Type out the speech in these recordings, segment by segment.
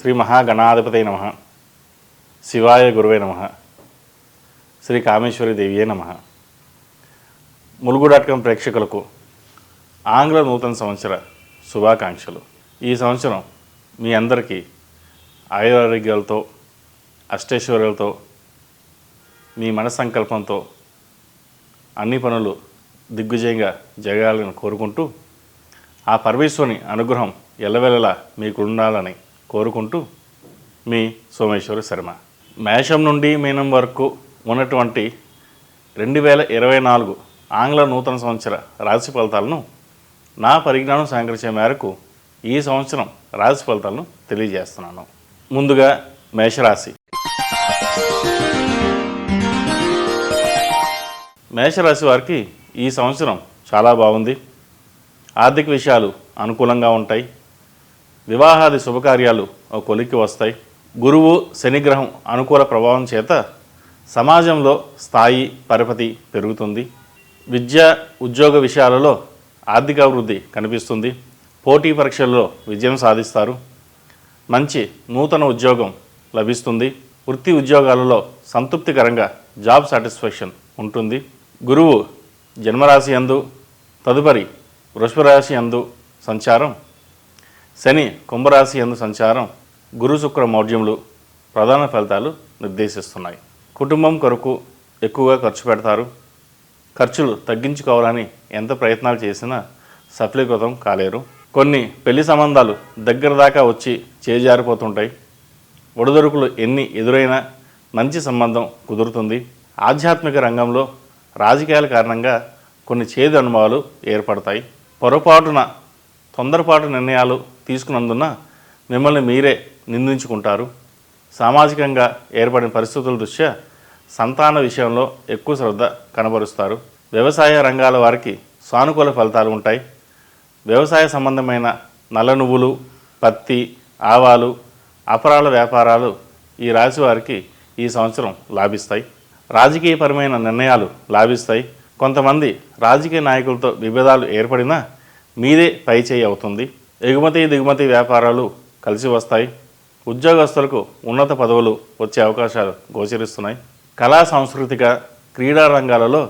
శ్రీ మహాగణాధిపతి నమ. శివాయ గురువే నమ. శ్రీ కామేశ్వరి దేవియే నమ. ములుగు డాట్ కామ్ ప్రేక్షకులకు ఆంగ్ల నూతన సంవత్సర శుభాకాంక్షలు. ఈ సంవత్సరం మీ అందరికీ ఆయురారోగ్యాలతో అష్టైశ్వర్యాలతో మీ మనస్సంకల్పంతో అన్ని పనులు దిగ్విజయంగా జరగాలని కోరుకుంటూ ఆ పరమేశ్వరుని అనుగ్రహం ఎల్లవెల్లలా మీకు ఉండాలని కోరుకుంటూ మీ సోమేశ్వరి శర్మ. మేషం నుండి మీనం వరకు ఉన్నటువంటి రెండు వేల ఇరవై నాలుగు ఆంగ్ల నూతన సంవత్సర రాశి ఫలితాలను నా పరిజ్ఞానం సేకరించే మేరకు ఈ సంవత్సరం రాశి ఫలితాలను తెలియజేస్తున్నాను. ముందుగా మేషరాశి. మేషరాశి వారికి ఈ సంవత్సరం చాలా బాగుంది. ఆర్థిక విషయాలు అనుకూలంగా ఉంటాయి. వివాహాది శుభకార్యాలు ఒక కొలిక్కి వస్తాయి. గురువు శనిగ్రహం అనుకూల ప్రభావం చేత సమాజంలో స్థాయి పరపతి పెరుగుతుంది. విద్య ఉద్యోగ విషయాలలో ఆర్థిక అభివృద్ధి కనిపిస్తుంది. పోటీ పరీక్షల్లో విజయం సాధిస్తారు. మంచి నూతన ఉద్యోగం లభిస్తుంది. వృత్తి ఉద్యోగాలలో సంతృప్తికరంగా జాబ్ సాటిస్ఫాక్షన్ ఉంటుంది. గురువు జన్మరాశి యందు తదుపరి వృషభరాశి అందు యందు సంచారం శని కుంభరాశి యందు సంచారం గురు శుక్ర మౌఢ్యములు ప్రధాన ఫలితాలు నిర్దేశిస్తున్నాయి. కుటుంబం కొరకు ఎక్కువగా ఖర్చు పెడతారు. ఖర్చులు తగ్గించుకోవాలని ఎంత ప్రయత్నాలు చేసినా సఫలీకృతం కాలేరు. కొన్ని పెళ్ళి సంబంధాలు దగ్గర దాకా వచ్చి చేజారిపోతుంటాయి. ఒడిదొడుకులు ఎన్ని ఎదురైనా మంచి సంబంధం కుదురుతుంది. ఆధ్యాత్మిక రంగంలో రాజకీయాల కారణంగా కొన్ని చేదు అనుభవాలు ఏర్పడతాయి. పొరపాటున తొందరపాటు నిర్ణయాలు తీసుకున్నందున మిమ్మల్ని మీరే నిందించుకుంటారు. సామాజికంగా ఏర్పడిన పరిస్థితుల దృష్ట్యా సంతాన విషయంలో ఎక్కువ శ్రద్ధ కనబరుస్తారు. వ్యవసాయ రంగాల వారికి సానుకూల ఫలితాలు ఉంటాయి. వ్యవసాయ సంబంధమైన నల్ల నువ్వులు పత్తి ఆవాలు అపరాల వ్యాపారాలు ఈ రాశి వారికి ఈ సంవత్సరం లాభిస్తాయి. రాజకీయపరమైన నిర్ణయాలు లాభిస్తాయి. కొంతమంది రాజకీయ నాయకులతో విభేదాలు ఏర్పడినా మీదే పై చేయి అవుతుంది. ఎగుమతి దిగుమతి వ్యాపారాలు కలిసి వస్తాయి. ఉద్యోగస్తులకు ఉన్నత పదవులు వచ్చే అవకాశాలు గోచరిస్తున్నాయి. కళా సాంస్కృతిక క్రీడా రంగాలలో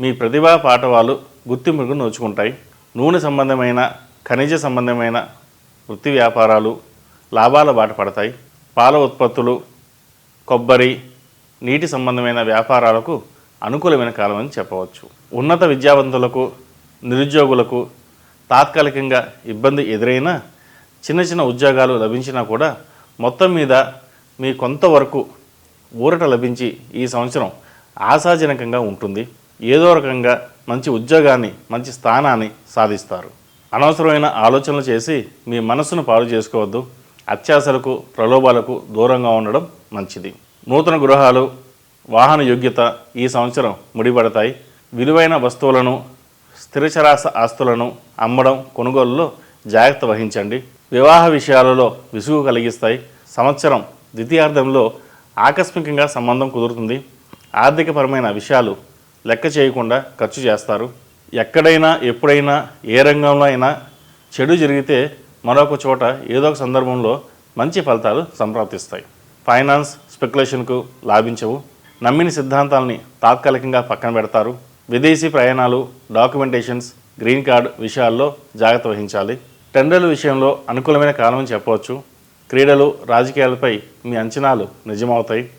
మీ ప్రతిభా పాఠవాలు గుర్తింపుకు నోచుకుంటాయి. నూనె సంబంధమైన ఖనిజ సంబంధమైన వృత్తి వ్యాపారాలు లాభాల బాట పడతాయి. పాల ఉత్పత్తులు కొబ్బరి నీటి సంబంధమైన వ్యాపారాలకు అనుకూలమైన కాలం అని చెప్పవచ్చు. ఉన్నత విద్యావంతులకు నిరుద్యోగులకు తాత్కాలికంగా ఇబ్బంది ఎదురైనా చిన్న చిన్న ఉద్యోగాలు లభించినా కూడా మొత్తం మీద మీ కొంతవరకు ఊరట లభించి ఈ సంవత్సరం ఆశాజనకంగా ఉంటుంది. ఏదో రకంగా మంచి ఉద్యోగాన్ని మంచి స్థానాన్ని సాధిస్తారు. అనవసరమైన ఆలోచనలు చేసి మీ మనస్సును పాలు చేసుకోవద్దు. అత్యాశలకు ప్రలోభాలకు దూరంగా ఉండడం మంచిది. నూతన గృహాలు వాహన యోగ్యత ఈ సంవత్సరం ముడిపడతాయి. విలువైన వస్తువులను స్థిరచరాస ఆస్తులను అమ్మడం కొనుగోలులో జాగ్రత్త వహించండి. వివాహ విషయాలలో విసుగు కలిగిస్తాయి. సంవత్సరం ద్వితీయార్థంలో ఆకస్మికంగా సంబంధం కుదురుతుంది. ఆర్థికపరమైన విషయాలు లెక్క చేయకుండా ఖర్చు చేస్తారు. ఎక్కడైనా ఎప్పుడైనా ఏ రంగంలో అయినా చెడు జరిగితే మరొక చోట ఏదో ఒక సందర్భంలో మంచి ఫలితాలు సంప్రాప్తిస్తాయి. ఫైనాన్స్ స్పెక్యులేషన్కు లాభించవు. నమ్మిన సిద్ధాంతాలని తాత్కాలికంగా పక్కన పెడతారు. విదేశీ ప్రయాణాలు డాక్యుమెంటేషన్స్ గ్రీన్ కార్డ్ విషయాల్లో జాగ్రత్త వహించాలి. టెండర్ల విషయంలో అనుకూలమైన కాలం చెప్పవచ్చు. క్రీడలు రాజకీయాలపై మీ అంచనాలు నిజమవుతాయి.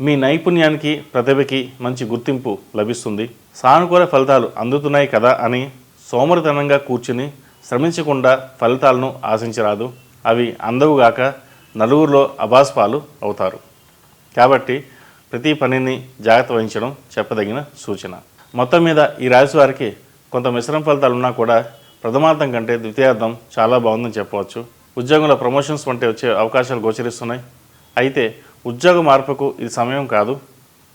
మీ నైపుణ్యానికి ప్రతిభకి మంచి గుర్తింపు లభిస్తుంది. సానుకూల ఫలితాలు అందుతున్నాయి కదా అని సోమరితనంగా కూర్చుని శ్రమించకుండా ఫలితాలను ఆశించరాదు. అవి అందవుగాక నలుగురిలో అభాస్పాలు అవుతారు. కాబట్టి ప్రతి పనిని జాగ్రత్త వహించడం చెప్పదగిన సూచన. మొత్తం మీద ఈ రాశి వారికి కొంత మిశ్రమ ఫలితాలు ఉన్నా కూడా ప్రథమార్థం కంటే ద్వితీయార్థం చాలా బాగుందని చెప్పవచ్చు. ఉద్యోగంలో ప్రమోషన్స్ వంటి వచ్చే అవకాశాలు గోచరిస్తున్నాయి. అయితే ఉద్యోగ మార్పుకు ఇది సమయం కాదు.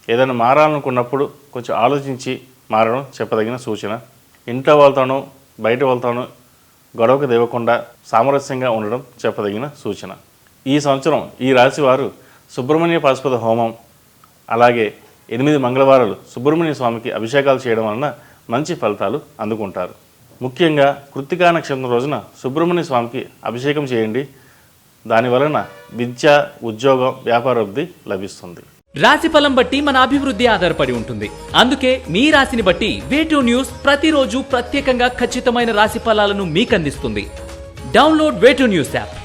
ఏదైనా మారాలనుకున్నప్పుడు కొంచెం ఆలోచించి మారడం చెప్పదగిన సూచన. ఇంట్లో వాళ్ళతోనూ బయట వాళ్ళతోనూ గొడవకు దేవకుండా సామరస్యంగా ఉండడం చెప్పదగిన సూచన. ఈ సంవత్సరం ఈ రాశి వారు సుబ్రహ్మణ్య పాశుపత హోమం అలాగే ఎనిమిది మంగళవారాలు సుబ్రహ్మణ్య స్వామికి అభిషేకాలు చేయడం వలన మంచి ఫలితాలు అందుకుంటారు. ముఖ్యంగా కృత్తికా నక్షత్రం రోజున సుబ్రహ్మణ్య స్వామికి అభిషేకం చేయండి. దాని వలన విద్య ఉద్యోగం వ్యాపారాభివృద్ధి లభిస్తుంది. రాశి ఫలం బట్టి మన అభివృద్ధి ఆధారపడి ఉంటుంది. అందుకే మీ రాశిని బట్టి వేటూ న్యూస్ ప్రతిరోజు ప్రత్యేకంగా ఖచ్చితమైన రాశి ఫలాలను మీకు అందిస్తుంది డౌన్లోడ్ వేటూ న్యూస్ యాప్.